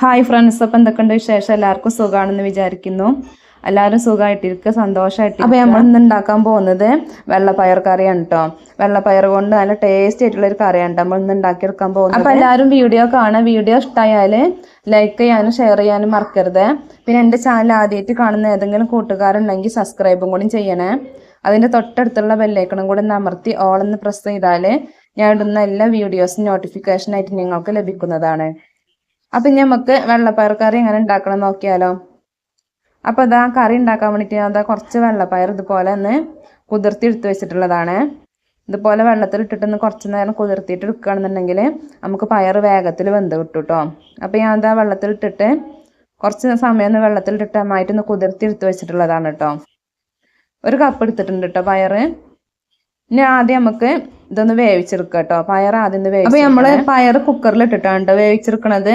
Hi friends അപ്പം എന്തൊക്കെയുണ്ട് വിശേഷം? എല്ലാവർക്കും സുഖമാണെന്ന് വിചാരിക്കുന്നു. എല്ലാവരും സുഖമായിട്ടിരിക്കുക സന്തോഷമായിട്ട് അപ്പോൾ നമ്മൾ ഇന്ന് ഉണ്ടാക്കാൻ പോകുന്നത് വെള്ളപ്പയർ കറിയാണ് കേട്ടോ വെള്ളപ്പയർ കൊണ്ട് നല്ല ടേസ്റ്റി ആയിട്ടുള്ള ഒരു കറിയാണ് നമ്മൾ ഇന്ന് ഉണ്ടാക്കിയെടുക്കാൻ പോകുന്നത്. അപ്പോൾ എല്ലാവരും വീഡിയോ കാണുക. വീഡിയോ ഇഷ്ടമായാൽ ലൈക്ക് ചെയ്യാനും ഷെയർ ചെയ്യാനും മറക്കരുത്. പിന്നെ എന്റെ ചാനൽ ആദ്യമായിട്ട് കാണുന്ന ഏതെങ്കിലും കൂട്ടുകാരുണ്ടെങ്കിൽ സബ്സ്ക്രൈബും കൂടി ചെയ്യണേ. അതിന്റെ തൊട്ടടുത്തുള്ള ബെല്ലേക്കണം കൂടി ഒന്ന് അമർത്തി ഓൾ എന്ന് പ്രസ് ചെയ്താൽ ഞാൻ ഇടുന്ന എല്ലാ വീഡിയോസും നോട്ടിഫിക്കേഷനായിട്ട് നിങ്ങൾക്ക് ലഭിക്കുന്നതാണ്. അപ്പം ഇനി നമുക്ക് വെള്ളപ്പയർ കറി എങ്ങനെ ഉണ്ടാക്കണം നോക്കിയാലോ. അപ്പോൾ അതാ കറി ഉണ്ടാക്കാൻ വേണ്ടിയിട്ട് ഞാൻ അതാ കുറച്ച് വെള്ളപ്പയർ ഇതുപോലെ ഒന്ന് കുതിർത്തി എടുത്ത് വെച്ചിട്ടുള്ളതാണ്. ഇതുപോലെ വെള്ളത്തിൽ ഇട്ടിട്ടൊന്ന് കുറച്ച് നേരം കുതിർത്തിയിട്ട് എടുക്കുകയാണെന്നുണ്ടെങ്കിൽ നമുക്ക് പയർ വേഗത്തിൽ വെന്ത് കിട്ടും കേട്ടോ അപ്പോൾ ഞാൻ അതാ വെള്ളത്തിൽ ഇട്ടിട്ട് കുറച്ച് സമയം ഒന്ന് വെള്ളത്തിൽ ഇട്ടിട്ട് ഒന്ന് കുതിർത്തി എടുത്ത് വെച്ചിട്ടുള്ളതാണ് കേട്ടോ. ഒരു കപ്പ് എടുത്തിട്ടുണ്ട് കേട്ടോ പയറ് ഇനി ആദ്യം നമുക്ക് ഇതൊന്ന് വേവിച്ചെടുക്കാം കേട്ടോ. പയർ ആദ്യം വേവിച്ചു വേവിച്ച് അപ്പൊ നമ്മൾ പയർ കുക്കറിൽ ഇട്ടിട്ടാണ് കേട്ടോ വേവിച്ചെടുക്കണത്.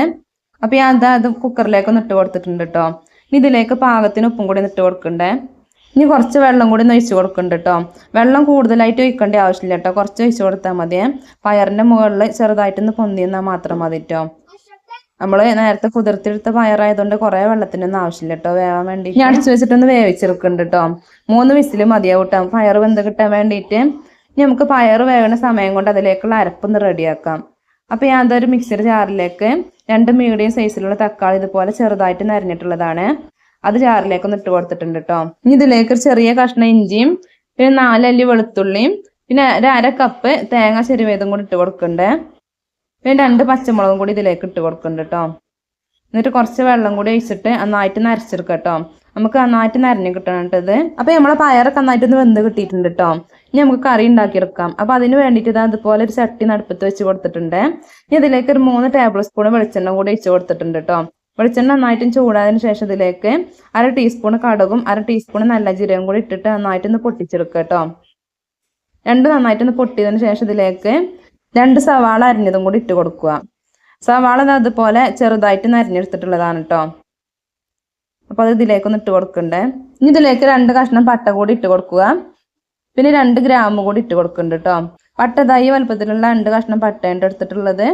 അപ്പൊ ഞാൻ അതാ അത് കുക്കറിലേക്ക് ഒന്ന് ഇട്ട് കൊടുത്തിട്ടുണ്ട് കേട്ടോ ഇനി ഇതിലേക്ക് പാകത്തിന് ഉപ്പും കൂടി ഇട്ട് കൊടുക്കണ്ടേ. ഇനി കുറച്ച് വെള്ളം കൂടി ഒന്ന് ഒഴിച്ച് കൊടുക്കുന്നുണ്ട് കേട്ടോ വെള്ളം കൂടുതലായിട്ട് ഒഴിക്കേണ്ട ആവശ്യമില്ല കേട്ടോ കുറച്ച് ഒഴിച്ച് കൊടുത്താൽ മതി. പയറിന്റെ മുകളിൽ ചെറുതായിട്ടൊന്ന് പൊന്തി എന്നാൽ മാത്രം മതി കേട്ടോ നമ്മൾ നേരത്തെ കുതിർത്തിയെടുത്ത പയറായതുകൊണ്ട് കുറേ വെള്ളത്തിനൊന്നും ആവശ്യമില്ല കേട്ടോ വേവാൻ വേണ്ടി ഞാൻ അടിച്ചു വെച്ചിട്ടൊന്ന് വേവിച്ചെടുക്കുന്നുണ്ട് കേട്ടോ മൂന്ന് വിസിൽ മതിയാവും കേട്ടോ പയർ വെന്ത് കിട്ടാൻ വേണ്ടിയിട്ട്. ഇനി നമുക്ക് പയർ വേവണ സമയം കൊണ്ട് അതിലേക്കുള്ള അരപ്പൊന്ന് റെഡിയാക്കാം. അപ്പോൾ ഞാൻ അതൊരു മിക്സിയുടെ ജാറിലേക്ക് രണ്ട് മീഡിയം സൈസിലുള്ള തക്കാളി ഇതുപോലെ ചെറുതായിട്ട് നരഞ്ഞിട്ടുള്ളതാണ്. അത് ജാറിലേക്ക് ഒന്ന് ഇട്ട് കൊടുത്തിട്ടുണ്ട് കേട്ടോ ഇനി ഇതിലേക്ക് ഒരു ചെറിയ കഷ്ണം ഇഞ്ചിയും പിന്നെ നാലല്ലി വെളുത്തുള്ളിയും പിന്നെ ഒരു അര കപ്പ് തേങ്ങ ചെരുവേതും കൂടി ഇട്ട് കൊടുക്കുന്നുണ്ട്. പിന്നെ രണ്ട് പച്ചമുളകും കൂടി ഇതിലേക്ക് ഇട്ട് കൊടുക്കുന്നുണ്ട് കേട്ടോ എന്നിട്ട് കുറച്ച് വെള്ളം കൂടി ഒഴിച്ചിട്ട് നന്നായിട്ട് നരച്ചെടുക്കാം കേട്ടോ നമുക്ക് നന്നായിട്ട് നരഞ്ഞ് കിട്ടണം കേട്ടത് അപ്പോൾ നമ്മളെ പയറൊക്കെ നന്നായിട്ട് ഒന്ന് വെന്ത് കിട്ടിയിട്ടുണ്ട് കേട്ടോ. ഇനി നമുക്ക് കറി ഉണ്ടാക്കിയെടുക്കാം. അപ്പോൾ അതിന് വേണ്ടിയിട്ട് ഇത് അതുപോലെ ഒരു ചട്ടി നടുപ്പത്ത് വെച്ച് കൊടുത്തിട്ടുണ്ട്. ഇനി ഇതിലേക്ക് ഒരു മൂന്ന് ടേബിൾ സ്പൂൺ വെളിച്ചെണ്ണ കൂടി ഒഴിച്ച് കൊടുത്തിട്ടുണ്ട് കേട്ടോ. വെളിച്ചെണ്ണ നന്നായിട്ടും ചൂടായതിനു ശേഷം ഇതിലേക്ക് അര ടീസ്പൂൺ കടുകും അര ടീസ്പൂൺ നല്ല ജീരകം കൂടി ഇട്ടിട്ട് നന്നായിട്ടൊന്ന് പൊട്ടിച്ചെടുക്കുക കേട്ടോ. രണ്ട് നന്നായിട്ടൊന്ന് പൊട്ടിയതിന് ശേഷം ഇതിലേക്ക് രണ്ട് സവാള അരിഞ്ഞതും കൂടി ഇട്ട് കൊടുക്കുക. സവാള അതുപോലെ ചെറുതായിട്ട് നരഞ്ഞെടുത്തിട്ടുള്ളതാണ് കേട്ടോ. അപ്പോൾ അത് ഇതിലേക്കൊന്ന് ഇട്ട് കൊടുക്കണ്ടേ. ഇനി ഇതിലേക്ക് രണ്ട് കഷ്ണം പട്ട കൂടി ഇട്ട് കൊടുക്കുക. പിന്നെ രണ്ട് ഗ്രാം കൂടി ഇട്ട് കൊടുക്കുന്നുണ്ട് കേട്ടോ പട്ടതായി വലുപ്പത്തിലുള്ള രണ്ട് കഷ്ണം പട്ടേന്റെ എടുത്തിട്ടുള്ളത്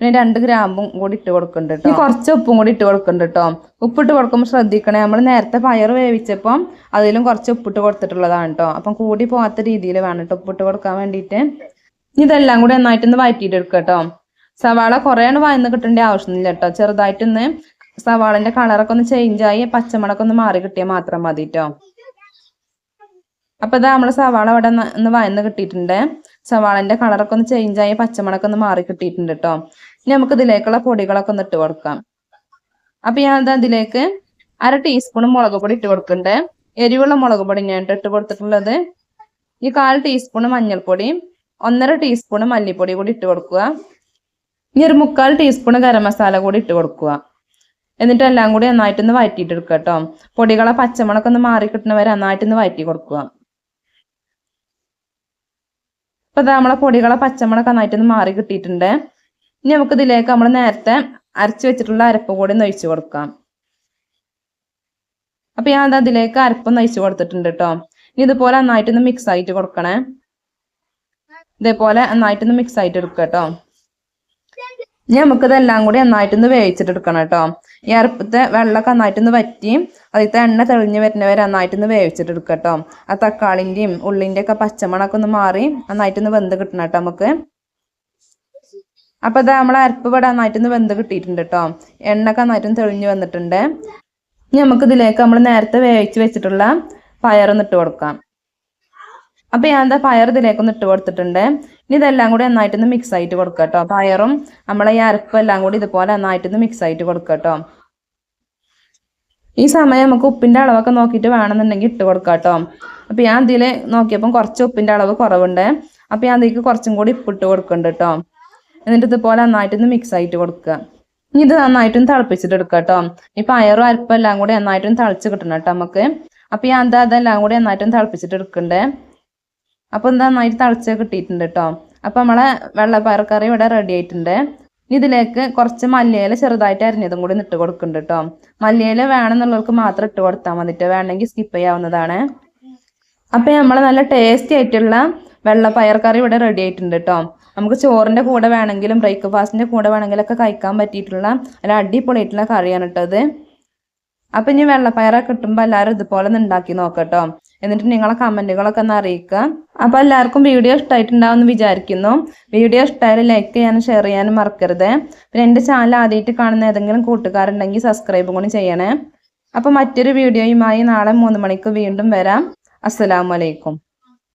പിന്നെ രണ്ട് ഗ്രാമ്പും കൂടി ഇട്ട് കൊടുക്കുന്നുണ്ട് കേട്ടോ കുറച്ച് ഉപ്പും കൂടി ഇട്ട് കൊടുക്കുന്നുണ്ട് കേട്ടോ ഉപ്പിട്ട് കൊടുക്കുമ്പോൾ ശ്രദ്ധിക്കണേ. നമ്മൾ നേരത്തെ പയർ വേവിച്ചപ്പം അതിലും കുറച്ച് ഉപ്പിട്ട് കൊടുത്തിട്ടുള്ളതാണ് കേട്ടോ അപ്പം കൂടി പോകാത്ത രീതിയിൽ വേണം കേട്ടോ ഉപ്പിട്ട് കൊടുക്കാൻ വേണ്ടിയിട്ട്. ഇതെല്ലാം കൂടി നന്നായിട്ടൊന്ന് വഴറ്റിയിട്ട് എടുക്കുക കേട്ടോ സവാള കുറേ ആണ് വായന്ന് കിട്ടേണ്ട ആവശ്യമില്ല കേട്ടോ ചെറുതായിട്ടൊന്ന് സവാളിന്റെ കളറൊക്കെ ഒന്ന് ചേഞ്ച് ആയി പച്ചമുളകൊക്കെ ഒന്ന് മാറി കിട്ടിയാൽ മാത്രം മതി കേട്ടോ അപ്പൊ ഇതാ നമ്മൾ സവാള അവിടെ ഒന്ന് വയന്ന് കിട്ടിയിട്ടുണ്ട്. സവാളിന്റെ കളറൊക്കെ ഒന്ന് ചേഞ്ച് ആയി പച്ചമുളകൊക്കെ ഒന്ന് മാറി കിട്ടിയിട്ടുണ്ട് കേട്ടോ ഇനി നമുക്ക് ഇതിലേക്കുള്ള പൊടികളൊക്കെ ഒന്ന് ഇട്ട് കൊടുക്കാം. അപ്പൊ ഞാൻ ഇതാ ഇതിലേക്ക് അര ടീസ്പൂൺ മുളക് പൊടി ഇട്ട് കൊടുക്കുന്നുണ്ട്. എരിവുള്ള മുളക് പൊടി ഞാൻ ഇട്ട് കൊടുത്തിട്ടുള്ളത്. ഈ കാൽ ടീസ്പൂൺ മഞ്ഞൾപ്പൊടി ഒന്നര ടീസ്പൂൺ മല്ലിപ്പൊടി കൂടി ഇട്ട് കൊടുക്കുക. ഇനി ഒരു മുക്കാൽ ടീസ്പൂൺ ഗരം മസാല കൂടി ഇട്ട് കൊടുക്കുക. എന്നിട്ട് എല്ലാം കൂടി നന്നായിട്ടൊന്ന് വഴറ്റിയിട്ട് എടുക്കുക കേട്ടോ പൊടികളെ പച്ചമുളകൊക്കെ ഒന്ന് മാറി നന്നായിട്ട് നന്നായിട്ടൊന്ന് വഴറ്റി കൊടുക്കുക. ഇപ്പൊ ഇതാ നമ്മളെ പൊടികളെ പച്ചമുളക് നന്നായിട്ടൊന്ന് മാറി കിട്ടിയിട്ടുണ്ട്. ഇനി നമുക്ക് ഇതിലേക്ക് നമ്മൾ നേരത്തെ അരച്ച് വെച്ചിട്ടുള്ള അരപ്പ് കൂടി ഒന്ന് ഒഴിച്ചു കൊടുക്കാം. അപ്പൊ ഞാൻ അത് അതിലേക്ക് അരപ്പൊന്ന് ഒഴിച്ചു കൊടുത്തിട്ടുണ്ട് കേട്ടോ. ഇനി ഇതുപോലെ നന്നായിട്ടൊന്ന് മിക്സ് ആയിട്ട് കൊടുക്കണേ. ഇതേപോലെ നന്നായിട്ടൊന്ന് മിക്സ് ആയിട്ട് എടുക്കുക കേട്ടോ. ഇനി നമുക്കിതെല്ലാം കൂടി നന്നായിട്ടൊന്ന് വേവിച്ചിട്ടെടുക്കണം കേട്ടോ. ഈ അരപ്പത്തെ വെള്ളമൊക്കെ നന്നായിട്ടൊന്ന് വറ്റി അതിലത്തെ എണ്ണ തെളിഞ്ഞ് വരുന്നവരെ നന്നായിട്ടൊന്ന് വേവിച്ചിട്ടെടുക്കുക കേട്ടോ. ആ തക്കാളിന്റെയും ഉള്ളിന്റെ ഒക്കെ പച്ചമണമൊക്കെ ഒന്ന് മാറി നന്നായിട്ടൊന്ന് വെന്ത് കിട്ടണം കേട്ടോ നമുക്ക്. അപ്പോൾ ഇതാ നമ്മളെ അരപ്പ് ഇവിടെ നന്നായിട്ടൊന്ന് വെന്ത് കിട്ടിയിട്ടുണ്ട് കേട്ടോ. എണ്ണയൊക്കെ നന്നായിട്ടൊന്ന് തെളിഞ്ഞ് വന്നിട്ടുണ്ട്. ഇനി നമുക്ക് ഇതിലേക്ക് നമ്മൾ നേരത്തെ വേവിച്ച് വെച്ചിട്ടുള്ള പയറൊന്ന് ഇട്ട് കൊടുക്കാം. അപ്പോൾ ഞാൻ എന്താ പയർ ഇതിലേക്കൊന്ന് ഇട്ട് കൊടുത്തിട്ടുണ്ട്. ഇനി ഇതെല്ലാം കൂടി നന്നായിട്ടൊന്ന് മിക്സ് ആയിട്ട് കൊടുക്കുക കേട്ടോ പയറും നമ്മളെ ഈ അരപ്പും എല്ലാം കൂടി ഇതുപോലെ നന്നായിട്ടൊന്ന് മിക്സ് ആയിട്ട് കൊടുക്കുക കേട്ടോ ഈ സമയം നമുക്ക് ഉപ്പിന്റെ അളവൊക്കെ നോക്കിയിട്ട് വേണമെന്നുണ്ടെങ്കിൽ ഇട്ട് കൊടുക്കാം കേട്ടോ അപ്പൊ ഞാൻ ഇതിൽ നോക്കിയപ്പം കുറച്ച് ഉപ്പിന്റെ അളവ് കുറവുണ്ട്. അപ്പൊ ഞാൻ അതിലേക്ക് കുറച്ചും കൂടി ഉപ്പിട്ട് കൊടുക്കുന്നുണ്ട് കേട്ടോ എന്നിട്ട് ഇതുപോലെ നന്നായിട്ടൊന്ന് മിക്സ് ആയിട്ട് കൊടുക്കുക ഇനി ഇത് നന്നായിട്ടൊന്ന് തിളപ്പിച്ചിട്ട് എടുക്കുക കേട്ടോ ഈ പയറും അരപ്പും എല്ലാം കൂടി നന്നായിട്ടൊന്ന് തിളച്ച് കിട്ടണം കേട്ടോ നമുക്ക്. അപ്പൊ ഞാൻ എന്താ അതെല്ലാം കൂടി നന്നായിട്ടൊന്ന് തിളപ്പിച്ചിട്ട് എടുക്കണ്ടേ അപ്പൊ എന്താ നന്നായിട്ട് തിളച്ച് കിട്ടിയിട്ടുണ്ട് കേട്ടോ. അപ്പോൾ നമ്മളെ വെള്ളപ്പയർക്കറി ഇവിടെ റെഡി ആയിട്ടുണ്ട്. ഇനി ഇതിലേക്ക് കുറച്ച് മല്ലിയില ചെറുതായിട്ട് അരിഞ്ഞതും കൂടി ഇട്ട് കൊടുക്കുന്നുണ്ട് കേട്ടോ. മല്ലിയില വേണമെന്നുള്ളവർക്ക് മാത്രം ഇട്ട് കൊടുത്താൽ മതിട്ടോ വേണമെങ്കിൽ സ്കിപ്പ് ചെയ്യാവുന്നതാണ്. അപ്പോൾ നമ്മൾ നല്ല ടേസ്റ്റി ആയിട്ടുള്ള വെള്ളപ്പയർ കറി ഇവിടെ റെഡി ആയിട്ടുണ്ട് കേട്ടോ. നമുക്ക് ചോറിന്റെ കൂടെ വേണമെങ്കിലും ബ്രേക്ക്ഫാസ്റ്റിന്റെ കൂടെ വേണമെങ്കിലൊക്കെ കഴിക്കാൻ പറ്റിയിട്ടുള്ള ഒരു അടിപൊളിയായിട്ടുള്ള കറിയാണ് കേട്ടോ ഇത്. അപ്പം ഇനി വെള്ളപ്പയറൊക്കെ കിട്ടുമ്പോൾ എല്ലാവരും ഇതുപോലെ ഒന്ന് ഉണ്ടാക്കി നോക്കട്ടോ എന്നിട്ട് നിങ്ങളെ കമന്റുകളൊക്കെ ഒന്ന് അറിയിക്കുക. അപ്പോൾ എല്ലാവർക്കും വീഡിയോ ഇഷ്ടമായിട്ടുണ്ടാവും എന്ന് വിചാരിക്കുന്നു. വീഡിയോ ഇഷ്ടമായാലും ലൈക്ക് ചെയ്യാനും ഷെയർ ചെയ്യാനും മറക്കരുത്. പിന്നെ എന്റെ ചാനൽ ആദ്യമായിട്ട് കാണുന്ന ഏതെങ്കിലും കൂട്ടുകാരുണ്ടെങ്കിൽ സബ്സ്ക്രൈബ് കൂടി ചെയ്യണേ. അപ്പോൾ മറ്റൊരു വീഡിയോയുമായി നാളെ മൂന്ന് മണിക്ക് വീണ്ടും വരാം. അസ്സലാമു അലൈക്കും.